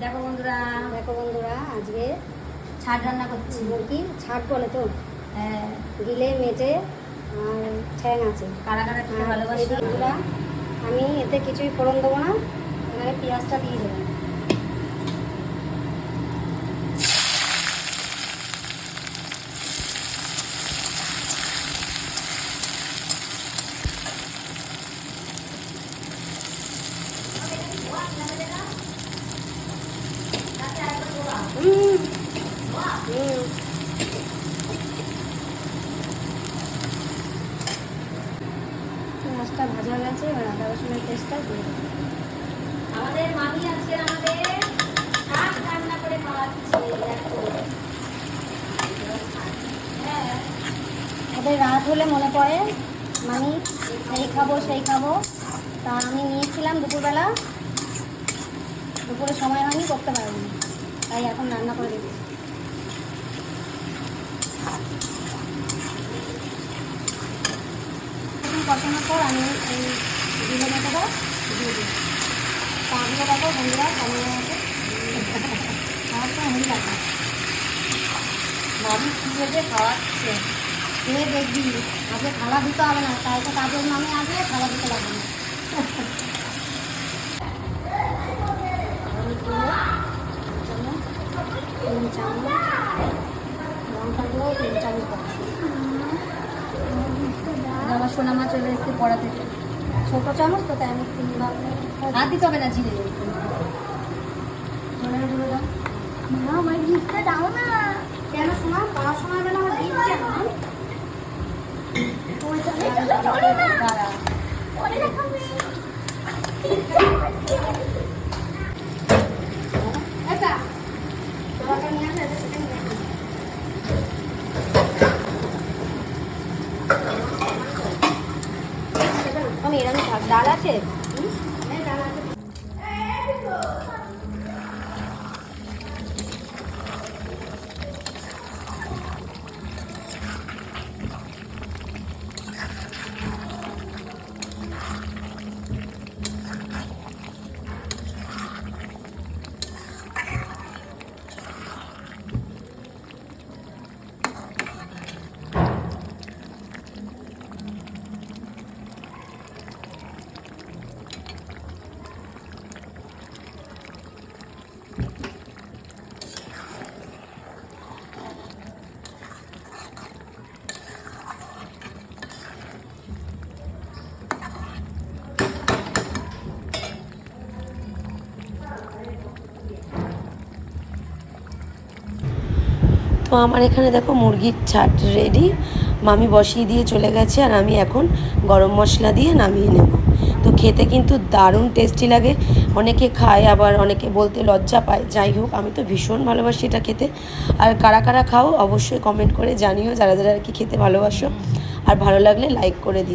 দেখো বন্ধুরা। দেখো বন্ধুরা আজকে ছাট রান্না করছি। মুরগি ছাট বলে তো? হ্যাঁ। গিলে মেটে আর ঠ্যাং আছে। কারা কারা খেতে ভালোবাসি? বন্ধুরা, আমি এতে কিছুই ফোড়ন দেবো না এখানে পেঁয়াজটা দিয়ে দেবো। হুম হুম পেঁয়াজটা ভাজা হয়ে গেছে এবার আদা রসুনের পেস্টটা দিয়ে আমাদের মামি আজকে আমাদের শাক রান্না করে খাওয়াচ্ছে দেখো। হ্যাঁ রাত হলে মনে পড়ে মানে এই খাব সেই খাব। তা আমি নিয়েছিলাম দুপুরবেলা। দুপুরে সময় হয়নি করতে পারিনি। তাই এখন রান্না করে দিচ্ছি কষানোর পর আমি এই দিয়ে দিই। পাগুলো দেখো বন্ধুরা কেমন আছে আমার তো হেঁড়ি লাগে ভেবে খাওয়াচ্ছে দেখবি? আজকে থালা দিতে হবে না, তাই তো কাজের নামে আসবে থালা দিতে লাগবে। না হলুদ গুঁড়ো তিন চামচ লঙ্কা গুঁড়ো তিন চামচ আমার সোনা মাছ চলে এসেছে পড়া থেকে। ছোটো চামচ তো তাই আমি তিন ভাগ হাত দিতে হবে না গুঁড়ো দাও। আমার গিফটটা দাও। এরকম থাক ডাল আছে? তো আমার এখানে দেখো মুরগির ছাট রেডি মামি বসিয়ে দিয়ে চলে গেছে আর আমি এখন গরম মশলা দিয়ে নামিয়ে নেব। তো খেতে কিন্তু দারুণ টেস্টি লাগে। অনেকে খায়, আবার অনেকে বলতে লজ্জা পায়। যাই হোক, আমি তো ভীষণ ভালোবাসি এটা খেতে। আর কারা কারা খাও, অবশ্যই কমেন্ট করে জানিও, যারা যারা আর কি খেতে ভালোবাসো। আর ভালো লাগলে লাইক করে দিও।